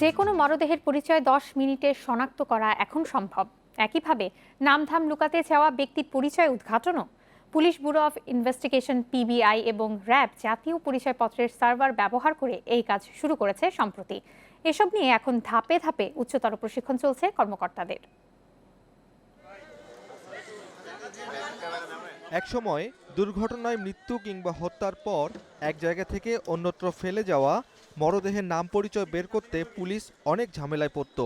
যে কোনো মরদেহের পরিচয় দশ মিনিটে শনাক্ত করা এখন সম্ভব। একইভাবে নামধাম লুকাতে চাওয়া ব্যক্তির পরিচয় উদ্ঘাটনও। Police bureau of investigation PBI এবং র্যাব জাতীয় পরিচয়পত্রের সার্ভার ব্যবহার করে এই কাজ শুরু করেছে সম্প্রতি। এসব নিয়ে এখন ধাপে ধাপে উচ্চতর প্রশিক্ষণ চলছে কর্মকর্তাদের। একসময় দুর্ঘটনায় মৃত্যু কিংবা হত্যার পর এক জায়গা থেকে অন্যত্র ফেলে যাওয়া, মরদেহের নাম পরিচয় বের করতে পুলিশ অনেক ঝামেলায় পড়ত।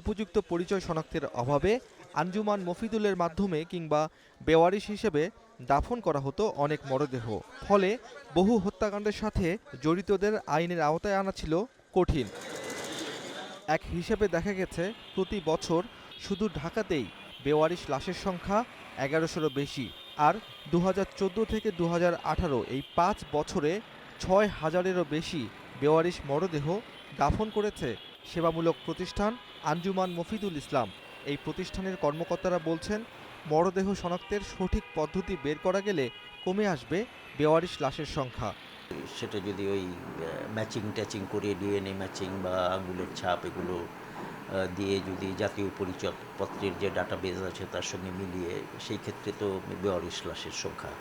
উপযুক্ত পরিচয় শনাক্তের অভাবে আঞ্জুমান মফিদুলের মাধ্যমে কিংবা বেওয়ারিশ হিসেবে দাফন করা হতো অনেক মরদেহ। ফলে বহু হত্যাকাণ্ডের সাথে জড়িতদের আইনের আওতায় আনা ছিল কঠিন। এক হিসেবে দেখা গেছে, প্রতি বছর শুধু ঢাকাতেই বেওয়ারিশ লাশের সংখ্যা এগারোশোরও বেশি। আর দু হাজার চোদ্দ থেকে দু হাজার আঠারো এই পাঁচ বছরে ছয় হাজারেরও বেশি বেওয়ারিশ মরদেহ দাফন করেছে সেবামূলক প্রতিষ্ঠান আঞ্জুমান মফিদুল ইসলাম। এই প্রতিষ্ঠানের কর্মকর্তারা বলছেন, মরদেহ শনাক্তের সঠিক পদ্ধতি বের করা গেলে কমে আসবে বেওয়ারিশ লাশের সংখ্যা। সেটা যদি ওই ম্যাচিং ট্যাচিং করে ডিএনএ ম্যাচিং বা আঙ্গুলের ছাপ এগুলো দিয়ে যদি জাতীয় পরিচয়পত্রের যে ডাটাবেজ আছে তার সঙ্গে মিলিয়ে সেই ক্ষেত্রে তো বেওয়ারিশ লাশের সংখ্যা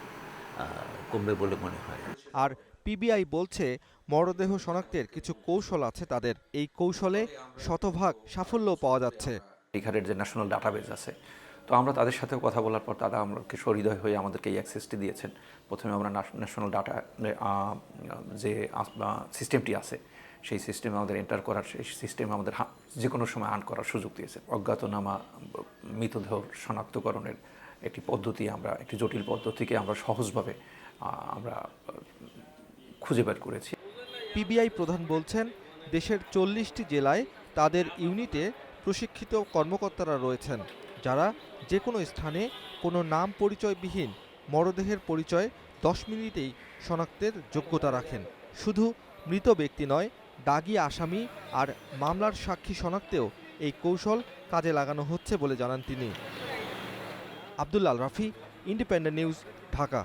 কমবে বলে মনে হয়। আর পিবিআই বলছে মরদেহ শনাক্তের কিছু কৌশল আছে তাদের। এই কৌশলে শতভাগ সাফল্য পাওয়া যাচ্ছে। এখানের যে ন্যাশনাল ডাটাবেজ আছে তো আমরা তাদের সাথেও কথা বলার পর তারা আমাকে সহৃদয় হয়ে আমাদেরকে এই অ্যাক্সেসটি দিয়েছেন। প্রথমে আমরা ন্যাশনাল ডাটা যে সিস্টেমটি আছে, সেই সিস্টেমে আমাদের এন্টার করার সেই সিস্টেমে আমাদের যে কোনো সময় আর্ন করার সুযোগ দিয়েছে অজ্ঞাতনামা, মৃতদেহ শনাক্তকরণের একটি পদ্ধতি আমরা একটি জটিল পদ্ধতিকে আমরা সহজভাবে আমরা খুঁজে বের করেছি। পিবিআই প্রধান বলছেন, দেশের চল্লিশটি জেলায় তাদের ইউনিটে প্রশিক্ষিত কর্মকর্তারা রয়েছেন। যারা যে কোনো স্থানে কোনো নাম পরিচয়বিহীন মরদেহের পরিচয় দশ মিনিটেই শনাক্তের যোগ্যতা রাখেন। শুধু মৃত ব্যক্তি নয়, দাগি আসামি আর মামলার সাক্ষী শনাক্তেও এই কৌশল কাজে লাগানো হচ্ছে বলে জানান তিনি। Abdullahil Rafi, Independent News, Dhaka.